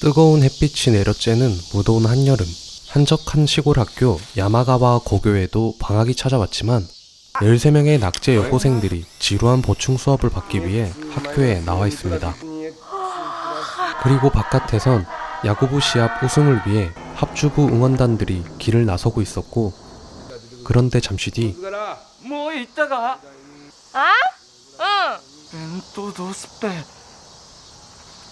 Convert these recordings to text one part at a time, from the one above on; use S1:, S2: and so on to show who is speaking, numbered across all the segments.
S1: 뜨거운 햇빛이 내려쬐는 무더운 한여름 한적한 시골 학교 야마가와 고교에도 방학이 찾아왔지만 13명의 낙제 여고생들이 지루한 보충 수업을 받기 위해 학교에 나와 있습니다. 그리고 바깥에선 야구부 시합 우승을 위해 합주부 응원단들이 길을 나서고 있었고 그런데 잠시 뒤
S2: 뭐
S3: 이따가
S2: 아? 응. 벤토 도스페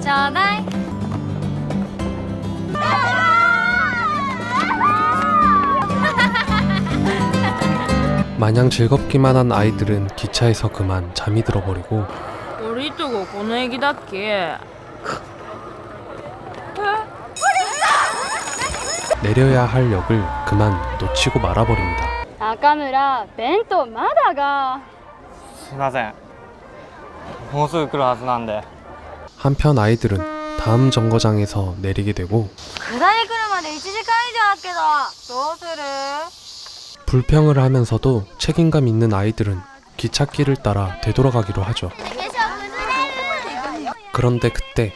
S4: ちょっとちょうだい
S1: 마냥 즐겁기만 한 아이들은 기차에서 그만 잠이 들어버리고
S2: 降りとここの駅だっけ
S1: 내려야 할 역을 그만 놓치고 말아버립니다
S4: 中村弁当まだが
S2: すいませんもうすぐ来るはずなんで
S1: 한편 아이들은 다음 정거장에서 내리게 되고
S4: 下り来るまで1時間以上あっけどどうする
S1: 불평을 하면서도 책임감 있는 아이들은 기찻길을 따라 되돌아가기로 하죠.
S4: 化粧崩れる
S1: 그런데 그때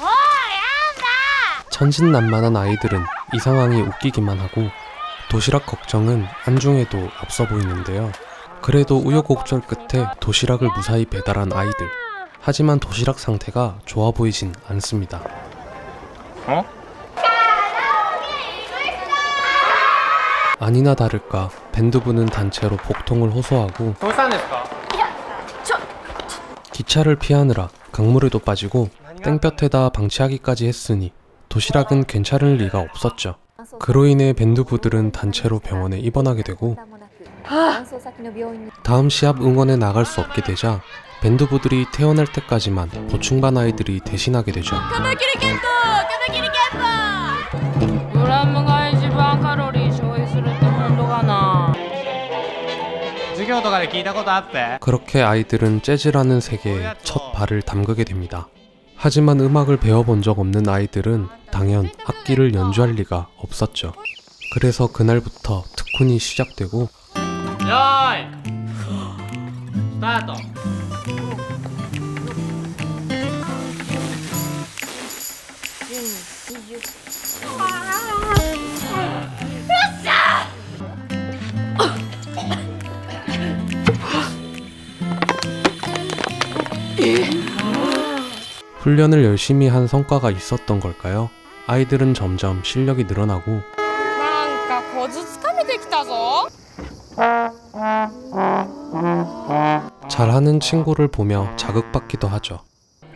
S4: おいやんだ
S1: 천진난만한 아이들은 이 상황이 웃기기만 하고 도시락 걱정은 안중에도 앞서 보이는데요. 그래도 우여곡절 끝에 도시락을 무사히 배달한 아이들. 하지만 도시락 상태가 좋아 보이진 않습니다.
S2: 어?
S1: 아니나 다를까 밴드부는 단체로 복통을 호소하고 기차를 피하느라 강물에도 빠지고 땡볕에다 방치하기까지 했으니 도시락은 괜찮을 리가 없었죠. 아, 그로 인해 밴드부들은 단체로 병원에 입원하게 되고 아! 다음 시합 응원에 나갈 수 없게 되자 밴드부들이 태어날 때까지만 보충반 아이들이 대신하게 되죠. 그렇게 아이들은 재즈라는 세계에 첫 발을 담그게 됩니다. 하지만 음악을 배워본 적 없는 아이들은 당연 악기를 연주할 리가 없었죠. 그래서 그날부터 특훈이 시작되고
S2: 열 스타트 아, 아, 아.
S1: 훈련을 열심히 한 성과가 있었던 걸까요? 아이들은 점점 실력이 늘어나고
S3: なんかコツつかめてきたぞ
S1: 잘하는 친구를 보며 자극받기도 하죠.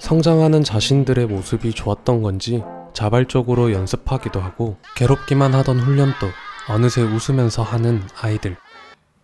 S1: 성장하는 자신들의 모습이 좋았던 건지 자발적으로 연습하기도 하고 괴롭기만 하던 훈련도 어느새 웃으면서 하는 아이들.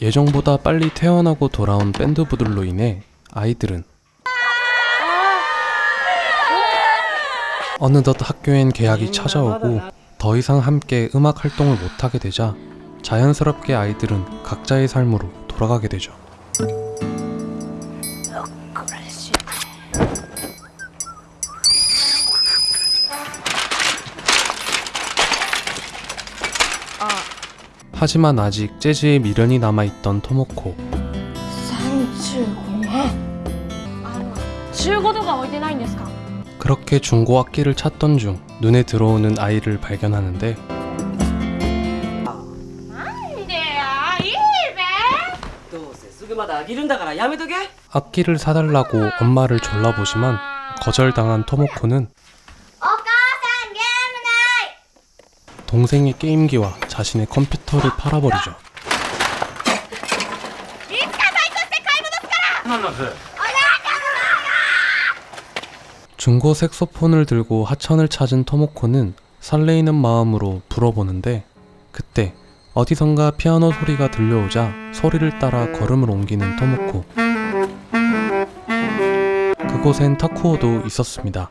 S1: 예정보다 빨리 태어나고 돌아온 밴드부들로 인해 아이들은 어느덧 학교엔 계약이 찾아오고 더 이상 함께 음악 활동을 못하게 되자 자연스럽게 아이들은 각자의 삶으로 돌아가게 되죠. 하지만 아직 재즈에 미련이 남아있던 토모코. 그렇게 중고 악기를 찾던 중 눈에 들어오는 아이를 발견하는데 악기를 사달라고 엄마를 졸라보지만 거절당한 토모코는 동생의 게임기와 자신의 컴퓨터를 팔아버리죠. 중고 색소폰을 들고 하천을 찾은 토모코는 설레이는 마음으로 불어보는데 그때 어디선가 피아노 소리가 들려오자 소리를 따라 걸음을 옮기는 토모코. 그곳엔 타쿠오도 있었습니다.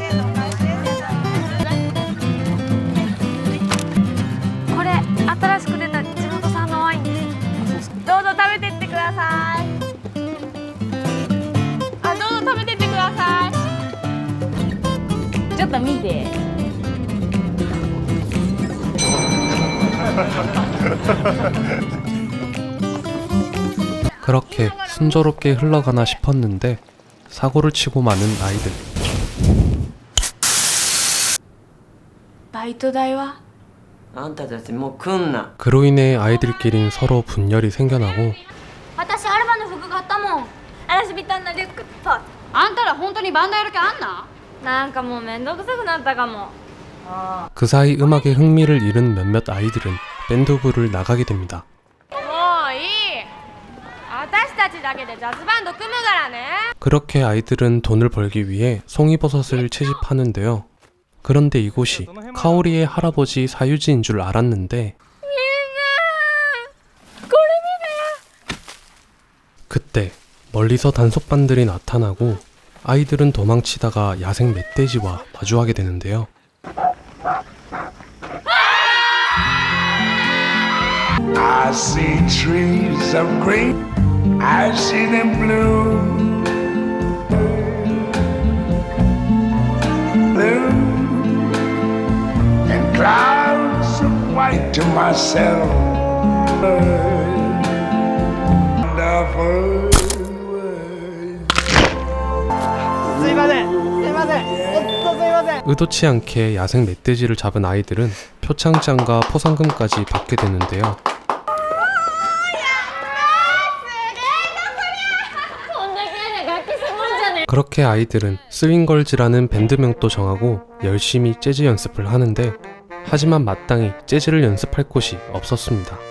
S4: tam ide.
S1: 그렇게 순조롭게 흘러가나 싶었는데 사고를 치고 마는 아이들.
S3: 바이트代は?
S1: 그로 인해 아이들끼린 서로 분열이 생겨나고
S5: 아, 알아서 믿단나 르크 그, 팟. 안따라 혼돈이 만나
S4: 이렇게 안나? たら本当にバンドやる気あんな
S5: なんかもうめんどくさくなったかも
S1: 그 사이 음악에 흥미를 잃은 몇몇 아이들은 밴드부를 나가게 됩니다.
S3: もういい私たちだけでジャズバンド組むからね
S1: 그렇게 아이들은 돈을 벌기 위해 송이버섯을 채집하는데요. 그런데 이곳이 카오리의 할아버지 사유지인 줄 알았는데 그때 멀리서 단속반들이 나타나고 아이들은 도망치다가 야생 멧돼지와 마주하게 되는데요.
S6: I see trees of green, I see them blue. Blue and clouds of white to myself. Wonderful
S1: 의도치 않게 야생 멧돼지를 잡은 아이들은 표창장과 포상금까지 받게 되는데요. 그렇게 아이들은 스윙걸즈라는 밴드명도 정하고 열심히 재즈 연습을 하는데 하지만 마땅히 재즈를 연습할 곳이 없었습니다.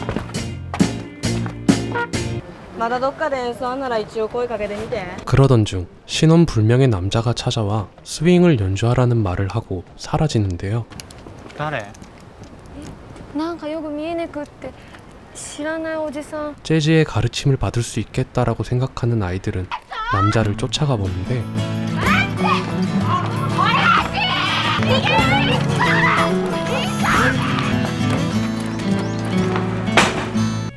S7: まだどっかで演奏なら一応声かけてみて
S1: 그러던 중 신원 불명의 남자가 찾아와 스윙을 연주하라는 말을 하고 사라지는데요.
S8: 誰
S3: なんかよく見えねくって知らないおじさん
S1: 재즈의 가르침을 받을 수 있겠다라고 생각하는 아이들은 남자를 쫓아가 보는데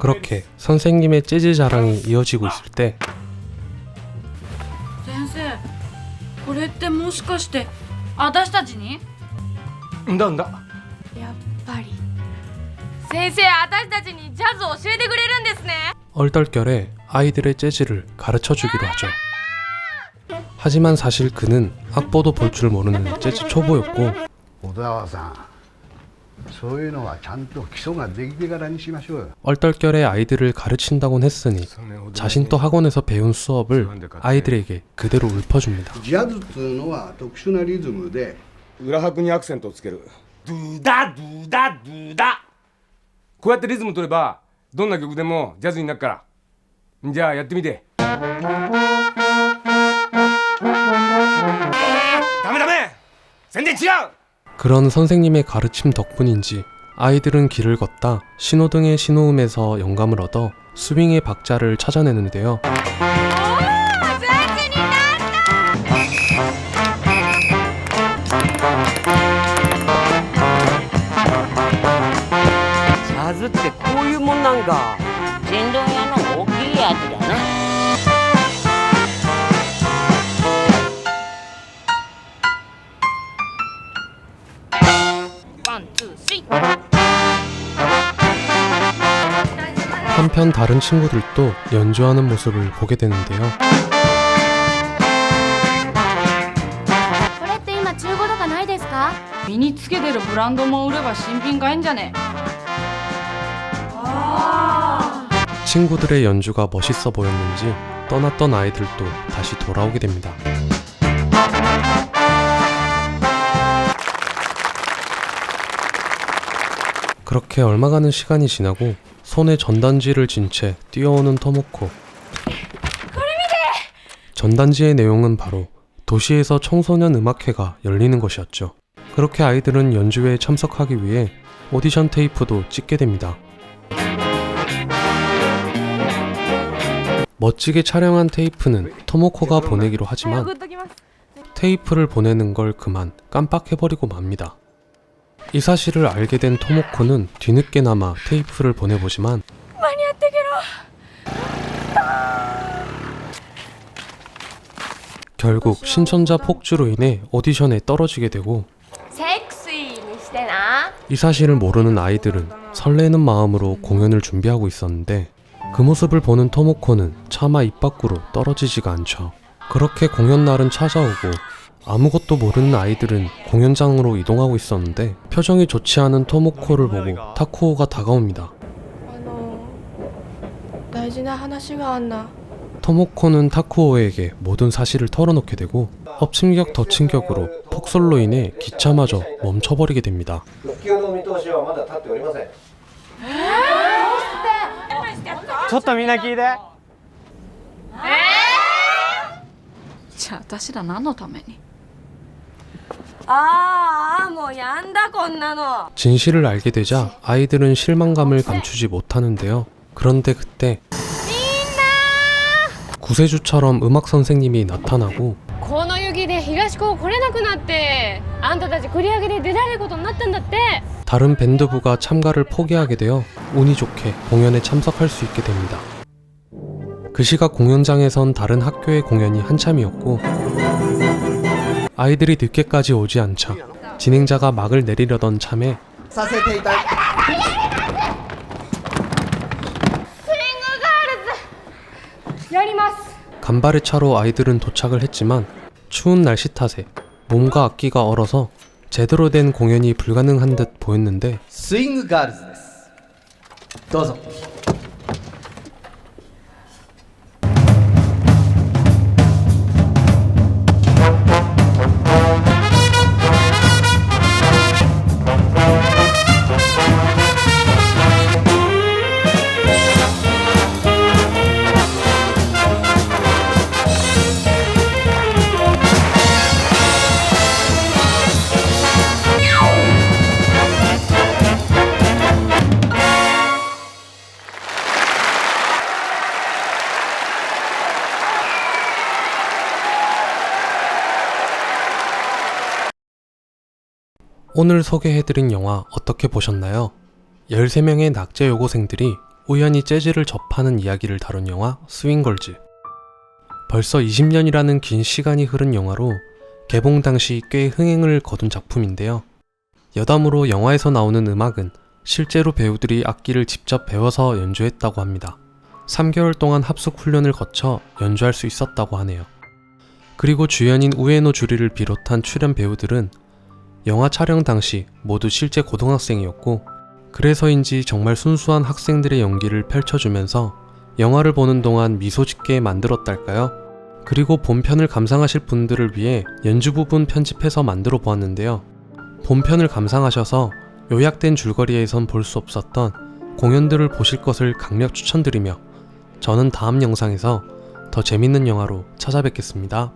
S1: 그렇게 선생님의 재즈 자랑이 이어지고 있을 때
S4: 先生これってもしかして私たちに
S8: んだんだ
S3: やっぱり先生私たちにジャズを教えてくれるんですね
S1: 얼떨결에 아이들의 재즈를 가르쳐 주기로 하죠. 하지만 사실 그는 악보도 볼 줄 모르는 재즈 초보였고
S6: 小沢さん そういうのはちゃんと基礎ができてからにしましょうよ
S1: 얼떨결에 아이들을 가르친다곤 했으니 자신 또 학원에서 배운 수업을 아이들에게 그대로 읊어줍니다.
S6: ジャズっつうのは特殊なリズムで
S9: 裏拍にアクセントをつけるドゥダドゥダドゥダこうやってリズム取ればどんな曲でもジャズになるからじゃあやってみてダメダメ全然違う
S1: 그런 선생님의 가르침 덕분인지 아이들은 길을 걷다 신호등의 신호음에서 영감을 얻어 스윙의 박자를 찾아내는데요.
S2: 자즈ってこういうもんなんか
S10: 天丼
S1: 한편 다른 친구들도 연주하는 모습을 보게 되는데요.
S5: これって今中古とかないですか
S4: 身につけてるブランドも売れば新品買えんじゃね
S1: 친구들의 연주가 멋있어 보였는지 떠났던 아이들도 다시 돌아오게 됩니다. 그렇게 얼마 가는 시간이 지나고 손에 전단지를 쥔 채 뛰어오는 토모코. 전단지의 내용은 바로 도시에서 청소년 음악회가 열리는 것이었죠. 그렇게 아이들은 연주회에 참석하기 위해 오디션 테이프도 찍게 됩니다. 멋지게 촬영한 테이프는 토모코가 보내기로 하지만 테이프를 보내는 걸 그만 깜빡해버리고 맙니다. 이 사실을 알게 된 토모코는 뒤늦게나마 테이프를 보내보지만 결국 신천자 폭주로 인해 오디션에 떨어지게 되고 이 사실을 모르는 아이들은 설레는 마음으로 공연을 준비하고 있었는데 그 모습을 보는 토모코는 차마 입 밖으로 떨어지지가 않죠. 그렇게 공연 날은 찾아오고 아무것도 모르는 아이들은 공연장으로 이동하고 있었는데 표정이 좋지 않은 토모코를 보고 타쿠오가 다가옵니다.
S3: あの大事な話があんな
S1: 토모코는 타쿠오에게 모든 사실을 털어놓게 되고 엎침격 덮침격으로 폭설로 인해 기차마저 멈춰버리게 됩니다.
S8: ちょっとみんな聞いて
S4: じゃあ私ら何のために
S3: ああもうやんだこんなの
S1: 진실을 알게 되자 아이들은 실망감을 감추지 못하는데요. 그런데 그때 구세주처럼 음악 선생님이 나타나고
S3: この雪で東高来れなくなってあんたたち繰り上げで出られることになったんだって
S1: 다른 밴드부가 참가를 포기하게 되어 운이 좋게 공연에 참석할 수 있게 됩니다. 그 시각 공연장에선 다른 학교의 공연이 한참이었고 아이들이 늦게까지 오지 않자 진행자가 막을 내리려던 참에 간바레차로 아이들은 도착을 했지만 추운 날씨 탓에 몸과 악기가 얼어서 제대로 된 공연이 불가능한 듯 보였는데
S2: 스윙 가르즈 도서.
S1: 오늘 소개해드린 영화 어떻게 보셨나요? 13명의 낙제 여고생들이 우연히 재즈를 접하는 이야기를 다룬 영화 스윙걸즈. 벌써 20년이라는 긴 시간이 흐른 영화로 개봉 당시 꽤 흥행을 거둔 작품인데요. 여담으로 영화에서 나오는 음악은 실제로 배우들이 악기를 직접 배워서 연주했다고 합니다. 3개월 동안 합숙 훈련을 거쳐 연주할 수 있었다고 하네요. 그리고 주연인 우에노 주리를 비롯한 출연 배우들은 영화 촬영 당시 모두 실제 고등학생이었고 그래서인지 정말 순수한 학생들의 연기를 펼쳐주면서 영화를 보는 동안 미소 짓게 만들었달까요? 그리고 본편을 감상하실 분들을 위해 연주 부분 편집해서 만들어 보았는데요. 본편을 감상하셔서 요약된 줄거리에선 볼 수 없었던 공연들을 보실 것을 강력 추천드리며 저는 다음 영상에서 더 재밌는 영화로 찾아뵙겠습니다.